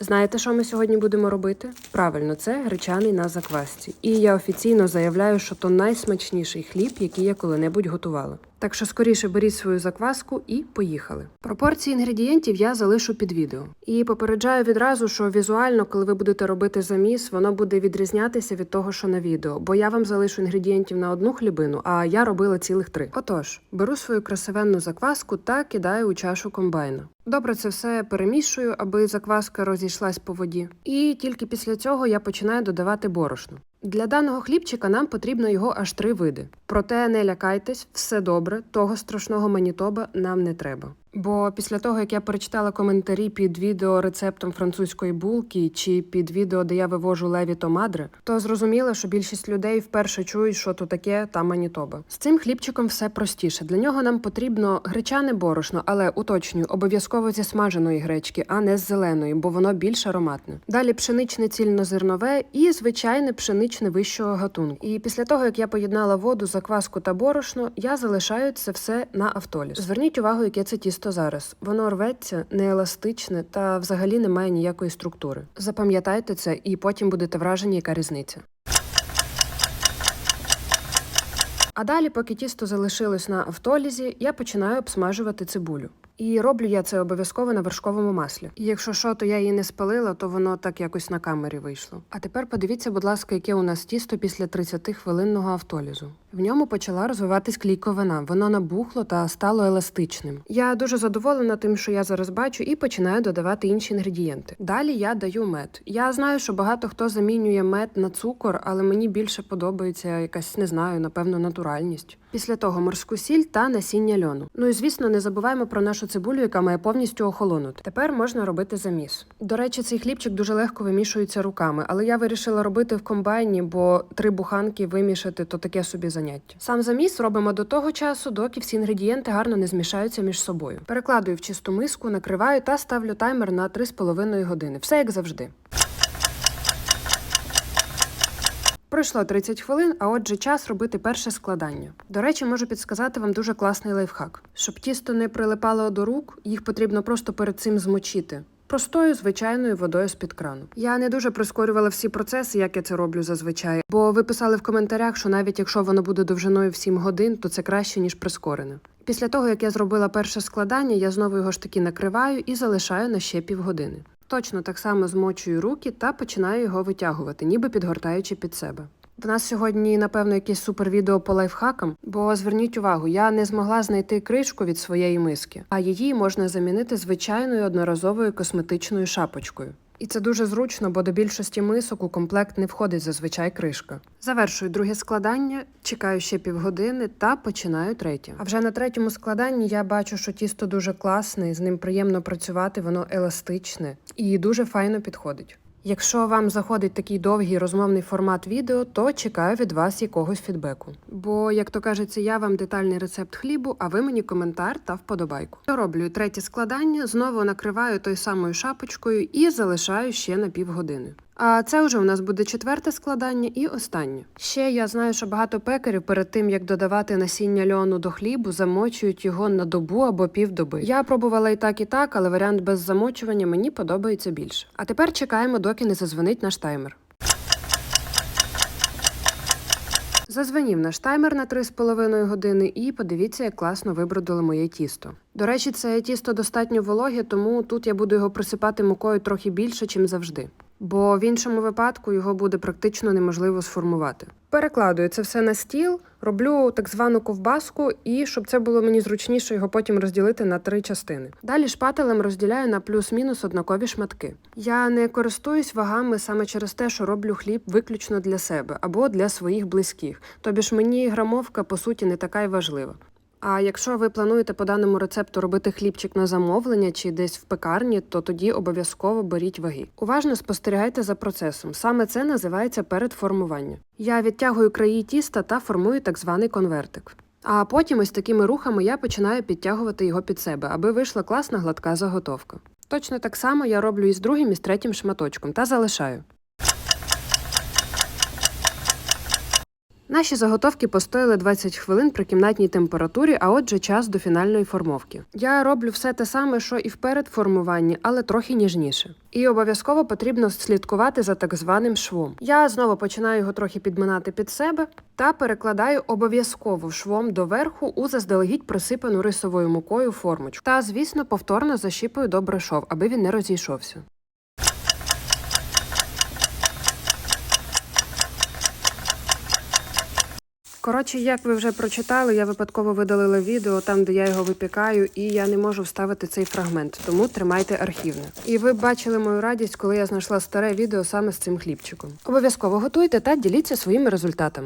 Знаєте, що ми сьогодні будемо робити? Правильно, це гречаний на заквасці. І я офіційно заявляю, що то найсмачніший хліб, який я коли-небудь готувала. Так що скоріше беріть свою закваску і поїхали. Пропорції інгредієнтів я залишу під відео. І попереджаю відразу, що візуально, коли ви будете робити заміс, воно буде відрізнятися від того, що на відео, бо я вам залишу інгредієнтів на одну хлібину, а я робила цілих три. Отож, беру свою красивенну закваску та кидаю у чашу комбайна. Добре, це все перемішую, аби закваска розійшлась по воді. І тільки після цього я починаю додавати борошно. Для даного хлібчика нам потрібно його аж три види. Проте не лякайтесь, все добре, того страшного манітоба нам не треба. Бо після того, як я перечитала коментарі під відео рецептом французької булки чи під відео, де я вивожу леві томадри, то зрозуміла, що більшість людей вперше чують, що то таке та манітоба. З цим хлібчиком все простіше. Для нього нам потрібно гречане борошно, але уточнюю, обов'язково зі смаженої гречки, а не з зеленої, бо воно більш ароматне. Далі пшеничне цільнозернове і звичайне пшеничне вищого гатунку. І після того, як я поєднала воду, закваску та борошно, я залишаю це все на автоліз. Зверніть увагу, яке це тісто зараз. Воно рветься, нееластичне та взагалі не має ніякої структури. Запам'ятайте це, і потім будете вражені, яка різниця. А далі, поки тісто залишилось на автолізі, я починаю обсмажувати цибулю. І роблю я це обов'язково на вершковому маслі. І якщо що, то я її не спалила, то воно так якось на камері вийшло. А тепер подивіться, будь ласка, яке у нас тісто після 30 хвилинного автолізу. В ньому почала розвиватись клійковина. Воно набухло та стало еластичним. Я дуже задоволена тим, що я зараз бачу, і починаю додавати інші інгредієнти. Далі я даю мед. Я знаю, що багато хто замінює мед на цукор, але мені більше подобається якась, не знаю, напевно, натуральність. Після того морську сіль та насіння льону. Ну і звісно, не забуваємо про нашу цибулю, яка має повністю охолонути. Тепер можна робити заміс. До речі, цей хлібчик дуже легко вимішується руками, але я вирішила робити в комбайні, бо три буханки вимішати то таке собі заняття. Сам заміс робимо до того часу, доки всі інгредієнти гарно не змішаються між собою. Перекладую в чисту миску, накриваю та ставлю таймер на 3,5 години. Все як завжди. Пройшло 30 хвилин, а отже, час робити перше складання. До речі, можу підсказати вам дуже класний лайфхак. Щоб тісто не прилипало до рук, їх потрібно просто перед цим змочити. Простою звичайною водою з-під крану. Я не дуже прискорювала всі процеси, як я це роблю зазвичай, бо ви писали в коментарях, що навіть якщо воно буде довжиною в 7 годин, то це краще ніж прискорене. Після того, як я зробила перше складання, я знову його ж таки накриваю і залишаю на ще півгодини. Точно так само змочую руки та починаю його витягувати, ніби підгортаючи під себе. В нас сьогодні, напевно, якесь супер відео по лайфхакам, бо зверніть увагу, я не змогла знайти кришку від своєї миски, а її можна замінити звичайною одноразовою косметичною шапочкою. І це дуже зручно, бо до більшості мисок у комплект не входить зазвичай кришка. Завершую друге складання, чекаю ще півгодини та починаю третє. А вже на третьому складанні я бачу, що тісто дуже класне, з ним приємно працювати, воно еластичне і дуже файно підходить. Якщо вам заходить такий довгий розмовний формат відео, то чекаю від вас якогось фідбеку. Бо, як то кажеться, я вам детальний рецепт хлібу, а ви мені коментар та вподобайку. Роблю третє складання, знову накриваю той самою шапочкою і залишаю ще на півгодини. А це вже у нас буде четверте складання і останнє. Ще я знаю, що багато пекарів перед тим як додавати насіння льону до хлібу, замочують його на добу або півдоби. Я пробувала і так, і так, але варіант без замочування мені подобається більше. А тепер чекаємо, доки не зазвонить наш таймер. Зазвонів наш таймер на 3,5 години, і подивіться, як класно вибродило моє тісто. До речі, це тісто достатньо вологе, тому тут я буду його присипати мукою трохи більше, чим завжди. Бо в іншому випадку його буде практично неможливо сформувати. Перекладую це все на стіл, роблю так звану ковбаску, і щоб це було мені зручніше його потім розділити на три частини. Далі шпателем розділяю на плюс-мінус однакові шматки. Я не користуюсь вагами саме через те, що роблю хліб виключно для себе або для своїх близьких. Тобі ж мені грамовка по суті не така й важлива. А якщо ви плануєте по даному рецепту робити хлібчик на замовлення чи десь в пекарні, то тоді обов'язково беріть ваги. Уважно спостерігайте за процесом. Саме це називається передформування. Я відтягую краї тіста та формую так званий конвертик. А потім ось такими рухами я починаю підтягувати його під себе, аби вийшла класна гладка заготовка. Точно так само я роблю і з другим, і з третім шматочком та залишаю. Наші заготовки постояли 20 хвилин при кімнатній температурі, а отже, час до фінальної формовки. Я роблю все те саме, що і в передформуванні, але трохи ніжніше. І обов'язково потрібно слідкувати за так званим швом. Я знову починаю його трохи підминати під себе та перекладаю обов'язково швом доверху у заздалегідь присипану рисовою мукою формочку. Та, звісно, повторно защіпую добре шов, аби він не розійшовся. Коротше, як ви вже прочитали, я випадково видалила відео там, де я його випікаю, і я не можу вставити цей фрагмент, тому тримайте архівне. І ви бачили мою радість, коли я знайшла старе відео саме з цим хлібчиком. Обов'язково готуйте та діліться своїми результатами.